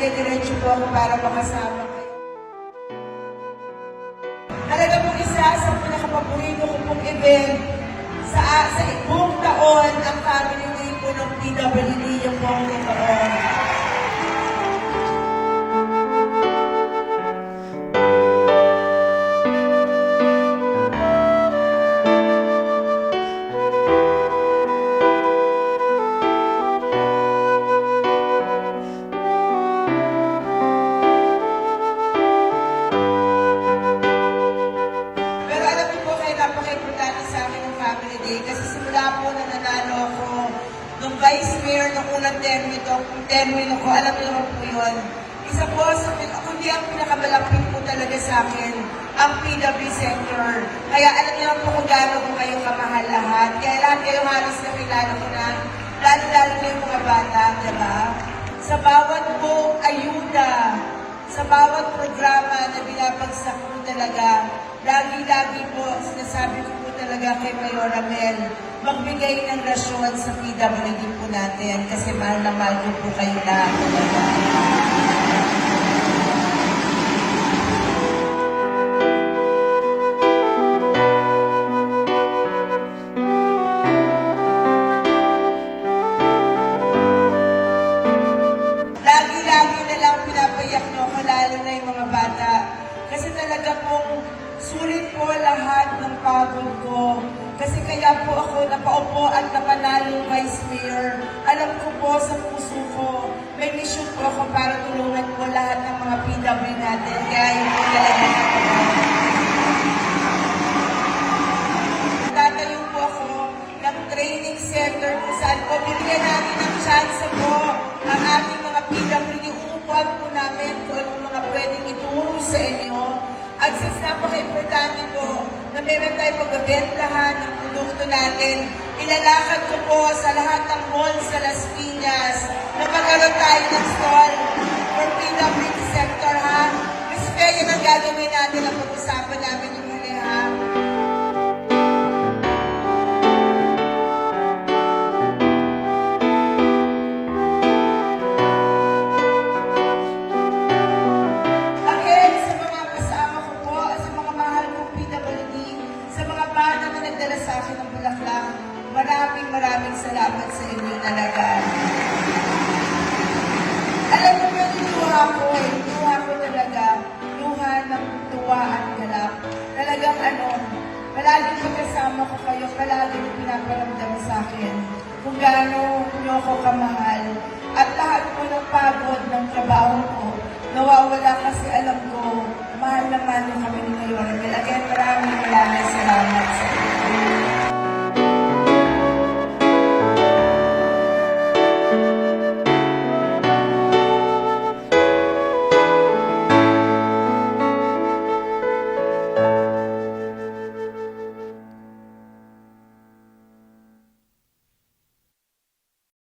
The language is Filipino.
dire-diretso po ako para makasama kayo. Talaga pong isa sa pinakapaborito ko pong event sa, sa buong Day kasi simula po na nanalo ako nung Vice Mayor ng unang termino, termino ko, alam niyo po yun. Isa po sa, kundi ang pinakamalapit po talaga sa akin, ang PW sector. Kaya alam niyo po kung gaano ko kayo kamahal lahat. Kaya lahat kayo halos na kilala ko na, lalo-lalo na yung mga bata, di? Sa bawat po ayuda, sa bawat programa na binabagsak ko talaga, lagi-lagi po po talaga kay Mayor Mel, magbigay ng rasyon sa PWD po natin kasi mahal na mahal ko po kayo lahat. Lagi-lagi na lang pinapayak nyo ako, lalo na yung mga bata. Kasi talaga pong sulit po lahat ng pagod ko. Kasi kaya po ako napaupo at napanalo Vice Mayor. Alam ko po sa puso ko, may mission po ako para tulungan po lahat ng mga PW natin. Kaya yun po talaga is napaka-importante po na meron tayong pagbabentahan ng produkto natin. Ilalakad ko po sa lahat ng malls sa Las Piñas na magkaroon tayo ng stall for Freedom 27 akin ng bulaklak, maraming maraming salamat sa inyo talaga. Alam mo yung luha ko eh, luha ko talaga, luha ng tuwa at galak. Talagang ano, palaging magkasama ko kayo, palaging pinaparamdam sa akin kung gaano nyo ako kamahal. At lahat po ng pagod ng trabaho ko, nawawala kasi alam ko, mahal na mahal kami ni Mayor. Again, maraming